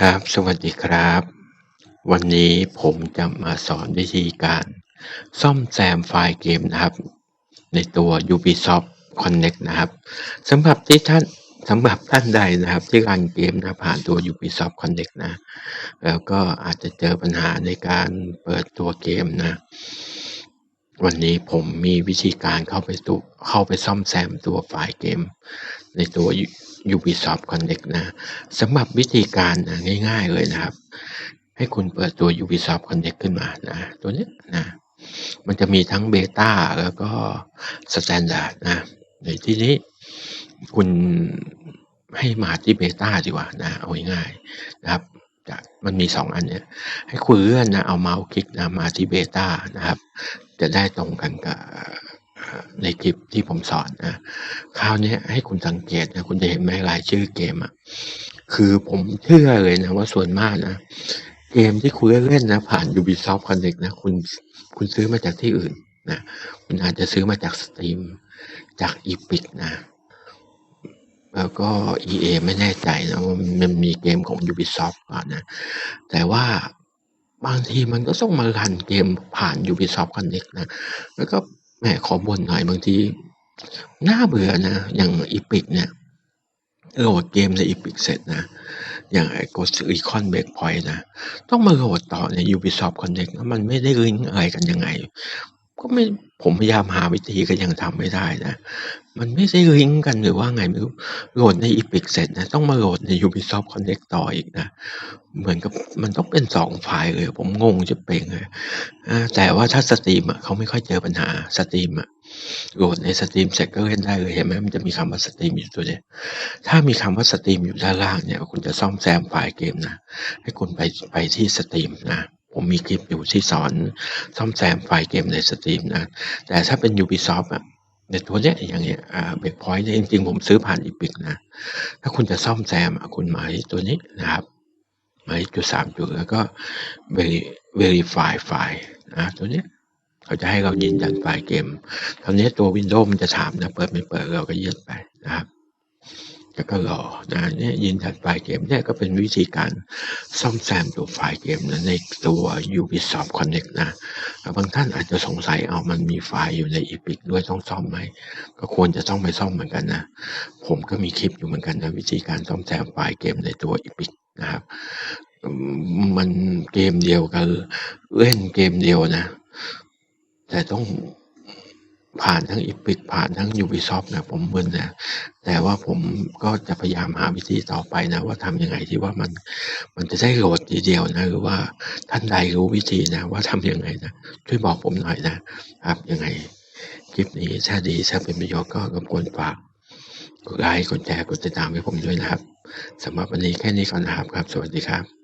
ครับ สวัสดีครับ วันนี้ผมจะมาสอนวิธีการซ่อมแซมไฟล์เกมนะครับ ในตัว Ubisoft Connect นะครับสำหรับที่ท่านสำหรับท่านใดนะครับ ที่รันเกมนะผ่านตัว Ubisoft Connect นะ แล้วก็อาจจะเจอปัญหาในการเปิดตัวเกมนะ วันนี้ผมมีวิธีการเข้าไปตัวเข้าไปซ่อมแซมตัวไฟล์เกม ในตัว Ubisoft Connect นะสำหรับวิธีการนะง่ายๆเลยนะครับ ให้คุณเปิดตัว Ubisoft Connect ขึ้นมานะตัวนี้นะมันจะมีทั้งเบต้าแล้วก็สแตนดาร์ดนะในที่นี้คุณให้มาที่เบต้าดีกว่านะเอาง่ายๆนะครับมันมีสองอันเนี่ยให้คุณเลื่อนนะเอาเมาส์คลิกนะมาที่เบต้านะครับ จะได้ตรงกันกับในคลิปที่ผมสอนนะคราวนี้ให้คุณสังเกตนะคุณจะเห็นไหมรายชื่อเกมอะคือผมเชื่อเลยนะว่าส่วนมากนะ เกมที่คุณเล่นนะ ผ่าน Ubisoft Connect นะคุณคุณซื้อมาจากที่อื่นนะคุณอาจจะซื้อมาจาก Steam จาก Epic นะ แล้วก็ EA ไม่แน่ใจนะว่ามันมีเกมของ Ubisoft ก่อนนะ แต่ว่า บางทีมันก็ต้องมารันเกมผ่าน Ubisoft Connect นะ แล้วก็แหมขอบ่นหน่อยบางทีน่าเบื่อนะ อย่างอีพิกเนี่ยโหลดเกมในอีพิกเสร็จนะ อย่างไอ้ Ghost Recon Breakpoint นะ ต้องมาโหลดต่อใน Ubisoft Connect มันไม่ได้ลิงก์อะไรกันยังไง ก็ไม่ผมพยายามหาวิธีก็ยังทำไม่ได้นะ มันไม่ได้ลิงก์กันหรือว่าไงไม่รู้โหลดใน Epic เสร็จนะต้องมาโหลดใน Ubisoft Connect ต่ออีกนะ เหมือนกับมันต้องเป็นสองไฟล์เลย ผมงงจะเป็นเลยแต่ว่าถ้าสตรีมเขาไม่ค่อยเจอปัญหาสตรีมอะโหลดในสตรีมเสร็จก็เล่นได้เลยเห็นไหมมันจะมีคำว่าสตรีมอยู่ตัวเนี้ยถ้ามีคำว่าสตรีมอยู่ด้านล่างเนี่ย คุณจะซ่อมแซมไฟล์เกมนะ ให้คุณไปไปที่สตรีมนะ ผมมีคลิปอยู่ที่สอนซ่อมแซมไฟล์เกมในสตรีมนะ แต่ถ้าเป็น Ubisoft อะในตัวเนี้ยอย่างเงี้ยเบรกพอยต์เนี่ยจริงๆผมซื้อผ่านอีพิกนะ ถ้าคุณจะซ่อมแซมคุณมาที่ตัวนี้นะครับมาที่จุดสามจุดแล้วก็ verify ไฟล์นะตัวเนี้ยเขาจะให้เรายืนยันไฟล์เกมคราวนี้ตัว Windows มันจะถามนะ เปิดไม่เปิดเราก็ยืนไปนะครับ แล้วก็รอนะเนี่ยยืนยันไฟล์เกมเนี่ยก็เป็นวิธีการซ่อมแซมตัวไฟล์เกมนะในตัว Ubisoft Connect นะบางท่านอาจจะสงสัยเอามันมีไฟล์อยู่ใน Epic ด้วยต้องซ่อมไหม ก็ควรจะต้องไปซ่อมเหมือนกันนะ ผมก็มีคลิปอยู่เหมือนกันนะ วิธีการซ่อมแซมไฟล์เกมในตัว Epic นะครับ มันเกมเดียวกันเล่นเกมเดียวนะ แต่ต้อง ผ่านทั้ง Epic ผ่านทั้ง Ubisoft นะผมมึนนะแต่ว่าผมก็จะพยายามหาวิธีต่อไปนะ ว่าทำยังไงที่ว่ามันมันจะได้โหลดทีเดียวนะ หรือว่าท่านใดรู้วิธีนะ ว่าทำยังไงนะช่วยบอกผมหน่อยนะครับยังไงคลิปนี้ถ้าดีถ้าเป็นประโยชน์ก็รบกวนฝากกดไลค์กดแชร์กดติดตามให้ผมด้วยนะครับสำหรับวันนี้แค่นี้ก่อนนะครับครับ สวัสดีครับ